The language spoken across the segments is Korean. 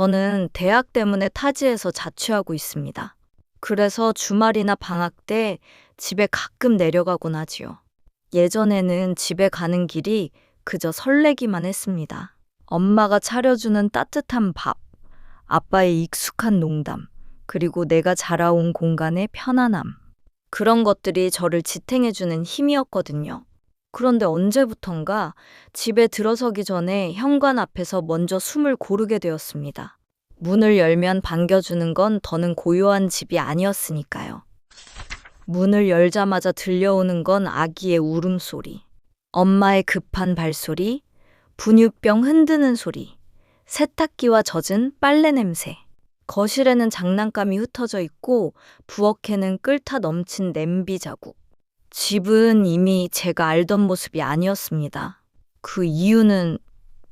저는 대학 때문에 타지에서 자취하고 있습니다. 그래서 주말이나 방학 때 집에 가끔 내려가곤 하지요. 예전에는 집에 가는 길이 그저 설레기만 했습니다. 엄마가 차려주는 따뜻한 밥, 아빠의 익숙한 농담, 그리고 내가 자라온 공간의 편안함. 그런 것들이 저를 지탱해주는 힘이었거든요. 그런데 언제부턴가 집에 들어서기 전에 현관 앞에서 먼저 숨을 고르게 되었습니다. 문을 열면 반겨주는 건 더는 고요한 집이 아니었으니까요. 문을 열자마자 들려오는 건 아기의 울음소리, 엄마의 급한 발소리, 분유병 흔드는 소리, 세탁기와 젖은 빨래 냄새. 거실에는 장난감이 흩어져 있고 부엌에는 끓다 넘친 냄비 자국. 집은 이미 제가 알던 모습이 아니었습니다. 그 이유는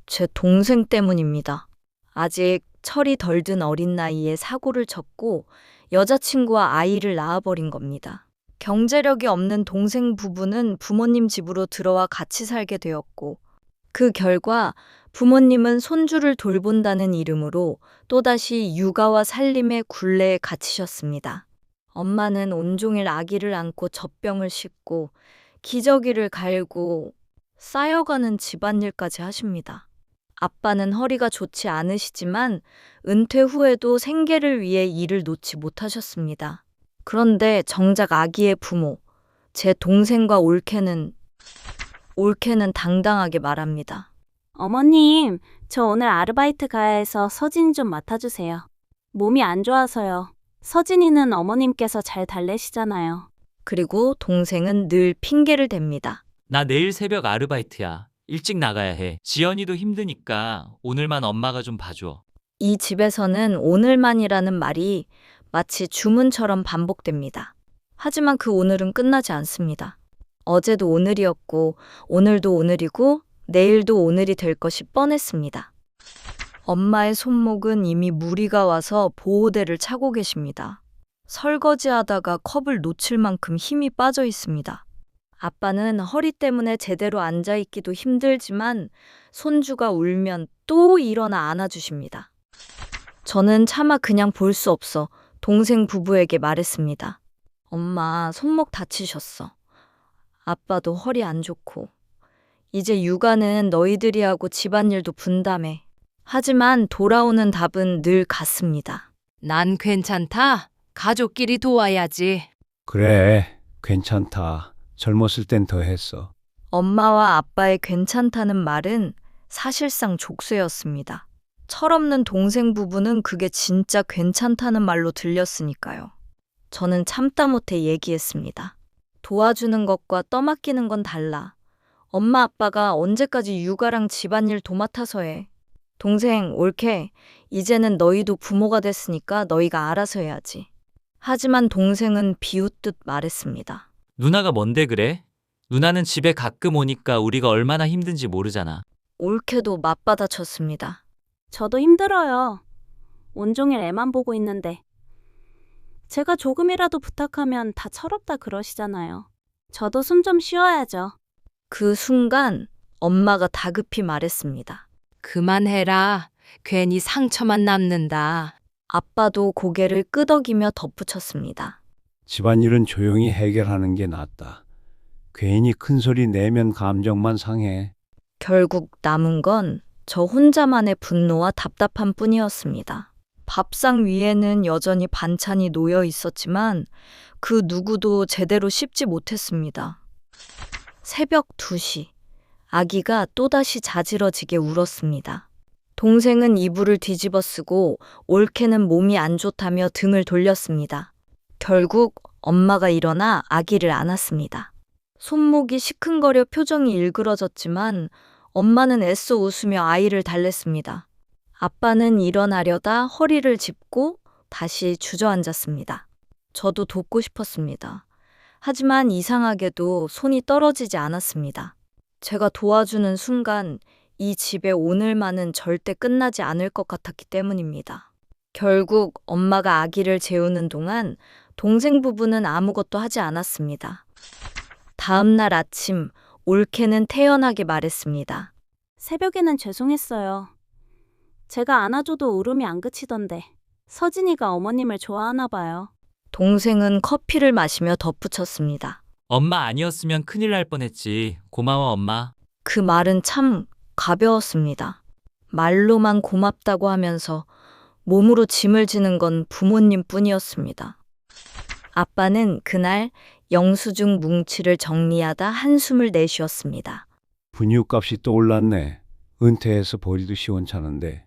제 동생 때문입니다. 아직 철이 덜 든 어린 나이에 사고를 쳤고 여자친구와 아이를 낳아버린 겁니다. 경제력이 없는 동생 부부는 부모님 집으로 들어와 같이 살게 되었고 그 결과 부모님은 손주를 돌본다는 이름으로 또다시 육아와 살림의 굴레에 갇히셨습니다. 엄마는 온종일 아기를 안고 젖병을 씻고 기저귀를 갈고 쌓여가는 집안일까지 하십니다. 아빠는 허리가 좋지 않으시지만 은퇴 후에도 생계를 위해 일을 놓지 못하셨습니다. 그런데 정작 아기의 부모, 제 동생과 올케는, 올케는 당당하게 말합니다. 어머님, 저 오늘 아르바이트 가야 해서 서진이 좀 맡아주세요. 몸이 안 좋아서요. 서진이는 어머님께서 잘 달래시잖아요. 그리고 동생은 늘 핑계를 댑니다. 나 내일 새벽 아르바이트야. 일찍 나가야 해. 지연이도 힘드니까 오늘만 엄마가 좀 봐줘. 이 집에서는 오늘만이라는 말이 마치 주문처럼 반복됩니다. 하지만 그 오늘은 끝나지 않습니다. 어제도 오늘이었고, 오늘도 오늘이고, 내일도 오늘이 될 것이 뻔했습니다. 엄마의 손목은 이미 무리가 와서 보호대를 차고 계십니다. 설거지 하다가 컵을 놓칠 만큼 힘이 빠져 있습니다. 아빠는 허리 때문에 제대로 앉아 있기도 힘들지만 손주가 울면 또 일어나 안아주십니다. 저는 차마 그냥 볼 수 없어 동생 부부에게 말했습니다. 엄마, 손목 다치셨어. 아빠도 허리 안 좋고. 이제 육아는 너희들이 하고 집안일도 분담해. 하지만 돌아오는 답은 늘 같습니다. 난 괜찮다. 가족끼리 도와야지. 그래, 괜찮다. 젊었을 땐 더 했어. 엄마와 아빠의 괜찮다는 말은 사실상 족쇄였습니다. 철없는 동생 부부는 그게 진짜 괜찮다는 말로 들렸으니까요. 저는 참다 못해 얘기했습니다. 도와주는 것과 떠맡기는 건 달라. 엄마 아빠가 언제까지 육아랑 집안일 도맡아서 해. 동생, 옳게. 이제는 너희도 부모가 됐으니까 너희가 알아서 해야지. 하지만 동생은 비웃듯 말했습니다. 누나가 뭔데 그래? 누나는 집에 가끔 오니까 우리가 얼마나 힘든지 모르잖아. 옳게도 맞받아쳤습니다. 저도 힘들어요. 온종일 애만 보고 있는데. 제가 조금이라도 부탁하면 다 철없다 그러시잖아요. 저도 숨 좀 쉬어야죠. 그 순간 엄마가 다급히 말했습니다. 그만해라. 괜히 상처만 남는다. 아빠도 고개를 끄덕이며 덧붙였습니다. 집안일은 조용히 해결하는 게 낫다. 괜히 큰 소리 내면 감정만 상해. 결국 남은 건 저 혼자만의 분노와 답답함 뿐이었습니다. 밥상 위에는 여전히 반찬이 놓여 있었지만 그 누구도 제대로 씹지 못했습니다. 새벽 2시, 아기가 또다시 자지러지게 울었습니다. 동생은 이불을 뒤집어 쓰고 올케는 몸이 안 좋다며 등을 돌렸습니다. 결국 엄마가 일어나 아기를 안았습니다. 손목이 시큰거려 표정이 일그러졌지만 엄마는 애써 웃으며 아이를 달랬습니다. 아빠는 일어나려다 허리를 짚고 다시 주저앉았습니다. 저도 돕고 싶었습니다. 하지만 이상하게도 손이 떨어지지 않았습니다. 제가 도와주는 순간 이 집의 오늘만은 절대 끝나지 않을 것 같았기 때문입니다. 결국 엄마가 아기를 재우는 동안 동생 부부는 아무것도 하지 않았습니다. 다음 날 아침 올케는 태연하게 말했습니다. 새벽에는 죄송했어요. 제가 안아줘도 울음이 안 그치던데. 서진이가 어머님을 좋아하나 봐요. 동생은 커피를 마시며 덧붙였습니다. 엄마 아니었으면 큰일 날 뻔했지. 고마워, 엄마. 그 말은 참 가벼웠습니다. 말로만 고맙다고 하면서 몸으로 짐을 지는 건 부모님 뿐이었습니다. 아빠는 그날 영수증 뭉치를 정리하다 한숨을 내쉬었습니다. 분유값이 또 올랐네. 은퇴해서 버리도 시원찮은데.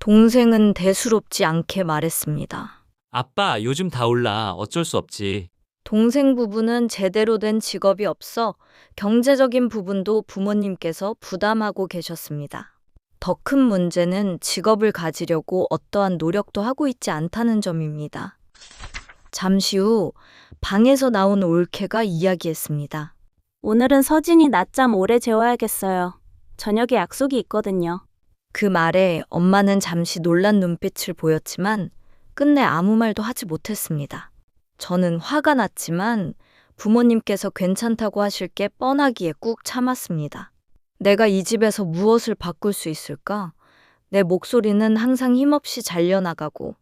동생은 대수롭지 않게 말했습니다. 아빠, 요즘 다 올라. 어쩔 수 없지. 동생 부부는 제대로 된 직업이 없어 경제적인 부분도 부모님께서 부담하고 계셨습니다. 더 큰 문제는 직업을 가지려고 어떠한 노력도 하고 있지 않다는 점입니다. 잠시 후 방에서 나온 올케가 이야기했습니다. 오늘은 서진이 낮잠 오래 재워야겠어요. 저녁에 약속이 있거든요. 그 말에 엄마는 잠시 놀란 눈빛을 보였지만 끝내 아무 말도 하지 못했습니다. 저는 화가 났지만 부모님께서 괜찮다고 하실 게 뻔하기에 꾹 참았습니다. 내가 이 집에서 무엇을 바꿀 수 있을까? 내 목소리는 항상 힘없이 잘려나가고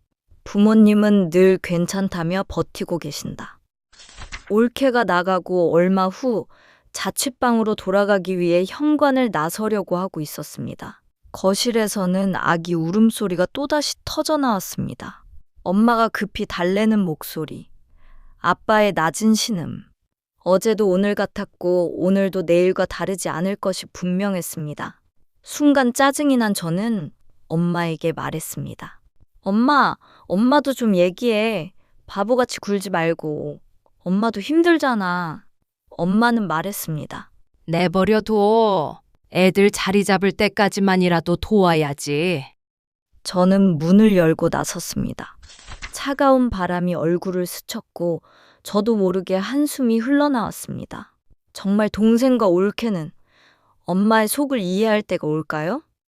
부모님은 늘 괜찮다며 버티고 계신다. 올케가 나가고 얼마 후 자취방으로 돌아가기 위해 현관을 나서려고 하고 있었습니다. 거실에서는 아기 울음소리가 또다시 터져 나왔습니다. 엄마가 급히 달래는 목소리. 아빠의 낮은 신음. 어제도 오늘 같았고 오늘도 내일과 다르지 않을 것이 분명했습니다. 순간 짜증이 난 저는 엄마에게 말했습니다. 엄마, 엄마도 좀 얘기해. 바보같이 굴지 말고. 엄마도 힘들잖아. 엄마는 말했습니다. 내버려둬. 애들 자리 잡을 때까지만이라도 도와야지. 저는 문을 열고 나섰습니다. 차가운 바람이 얼굴을 스쳤고 저도 모르게 한숨이 흘러나왔습니다. 정말 동생과 올케는 엄마의 속을 이해할 때가 올까요?